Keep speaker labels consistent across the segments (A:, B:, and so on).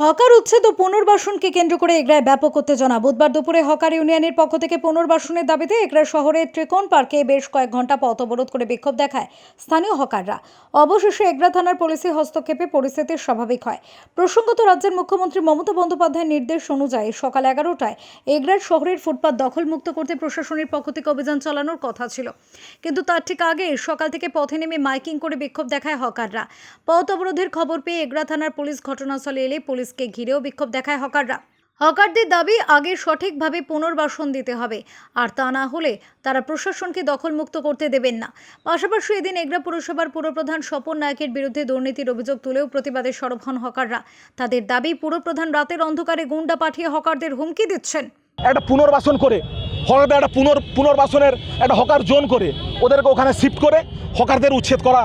A: Hawker উচ্ছেদ ও পুনর্বাসনকে কেন্দ্র করে এগরায় ব্যাপক উত্তেজনা। বুধবার দুপুরে হকার ইউনিয়নের পক্ষ থেকে পুনর্বাসনের দাবিতে এগরা শহরের ত্রিকোণ পার্কে বেশ কয়েক ঘণ্টা পথ অবরোধ করে বিক্ষোভ দেখায় স্থানীয় হকাররা। অবশেষে এগরা থানার পুলিশের হস্তক্ষেপে পরিস্থিতি স্বাভাবিক হয়। প্রসঙ্গত রাজ্যের মুখ্যমন্ত্রী মমতা বন্দ্যোপাধ্যায়ের নির্দেশ অনুযায়ী সকাল এগারোটায় এগরার শহরের ফুটপাত দখলমুক্ত করতে প্রশাসনের পক্ষ থেকে অভিযান চালানোর কথা ছিল। কিন্তু তার ঠিক আগে সকাল থেকে পথে নেমে মাইকিং করে বিক্ষোভ দেখায় হকাররা। পথ অবরোধের খবর পেয়ে এগরা থানার পুলিশ ঘটনাস্থলে এলে পুলিশকে ঘিরেও বিক্ষোভ দেখায় হকাররা। হকারদের দাবি, আগে সঠিকভাবে পুনর্বাসন দিতে হবে। আর তা না হলে তারা প্রশাসনকে দখলমুক্ত করতে দেবেন না। পাশাপাশি এদিন এগরা পুরসভার পুরপ্রধান স্বপন নায়কের বিরুদ্ধে দুর্নীতির অভিযোগ তুলেও প্রতিবাদে সরব হন হকাররা। তাদের দাবি, পুরপ্রধান রাতের অন্ধকারে গুন্ডা পাঠিয়ে হকারদের হুমকি দিচ্ছেন।
B: একটা পুনর্বাসন করে, হকারদের একটা পুনর, পুনর্বাসনের একটা হকার জোন করে, ওদেরকে ওখানে শিফট করে হকারদের উচ্ছেদ করা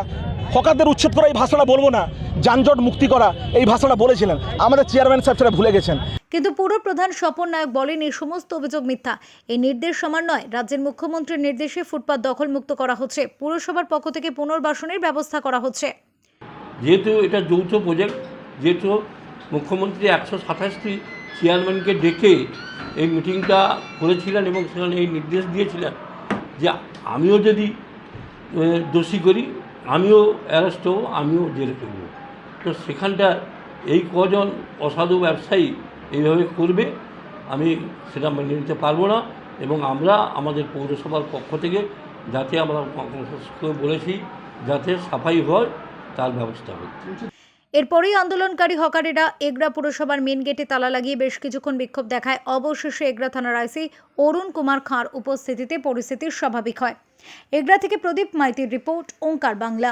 B: হকারদের উচ্ছেদ করা এই ভাষাটা বলব না যানজট মুক্তি করা এই ভাষাটা বলেছিলেন। আমাদের চেয়ারম্যান সাহেব সেটা ভুলে গেছেন।
A: কিন্তু পুরপ্রধান স্বপন নায়ক বলেন এই সমস্ত অভিযোগ মিথ্যা। এই নির্দেশ সমান নয়। রাজ্যের মুখ্যমন্ত্রীর নির্দেশে ফুটপাত দখলমুক্ত করা হচ্ছে। পুরসভার পক্ষ থেকে পুনর্বাসনের ব্যবস্থা করা হচ্ছে।
C: যেহেতু এটা যৌথ প্রজেক্ট যেহেতু মুখ্যমন্ত্রী একশো সাতাশটি চেয়ারম্যানকে ডেকে এই মিটিংটা করেছিলেন এবং সেখানে এই নির্দেশ দিয়েছিলেন যে আমিও যদি দোষী করি আমিও অ্যারেস্ট হব, আমিও জেলে চলব তো সেখানটা এই কজন অসাধু ব্যবসায়ী এইভাবে করবে, আমি সেটা মেনে নিতে পারব না এবং আমরা আমাদের পৌরসভার পক্ষ থেকে যাতে আমরা বলেছি, যাতে সাফাই হয়, তার ব্যবস্থা হোক
A: এরপরেই আন্দোলনকারী হকারেরা এগরা পুরসভার মেন গেটে তালা লাগিয়ে বেশ কিছুক্ষণ বিক্ষোভ দেখায়। অবশেষে এগরা থানার আইসি অরুণ কুমার খাঁর উপস্থিতিতে পরিস্থিতি স্বাভাবিক হয়। এগরা থেকে প্রদীপ মাইতির রিপোর্ট, ওঙ্কার বাংলা।